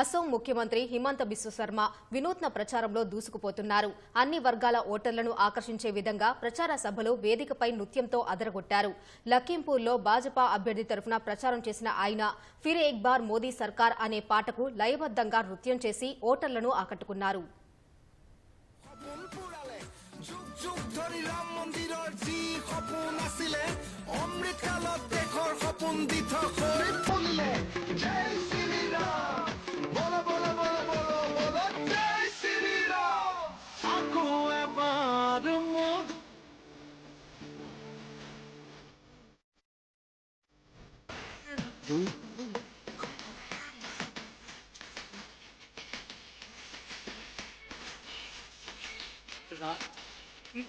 అసోం ముఖ్యమంత్రి హిమంత బిశ్వశర్మ వినూత్న ప్రచారంలో దూసుకుపోతున్నారు. అన్ని వర్గాల ఓటర్లను ఆకర్షించే విధంగా ప్రచార సభలో వేదికపై నృత్యంతో అదరగొట్టారు. లఖీంపూర్లో భాజపా అభ్యర్థి తరఫున ప్రచారం చేసిన ఆయన ఫిర్ ఎక్ బార్ మోదీ సర్కార్ అనే పాటకు లయబద్దంగా నృత్యం చేసి ఓటర్లను ఆకట్టుకున్నారు. 嗯。啥嗯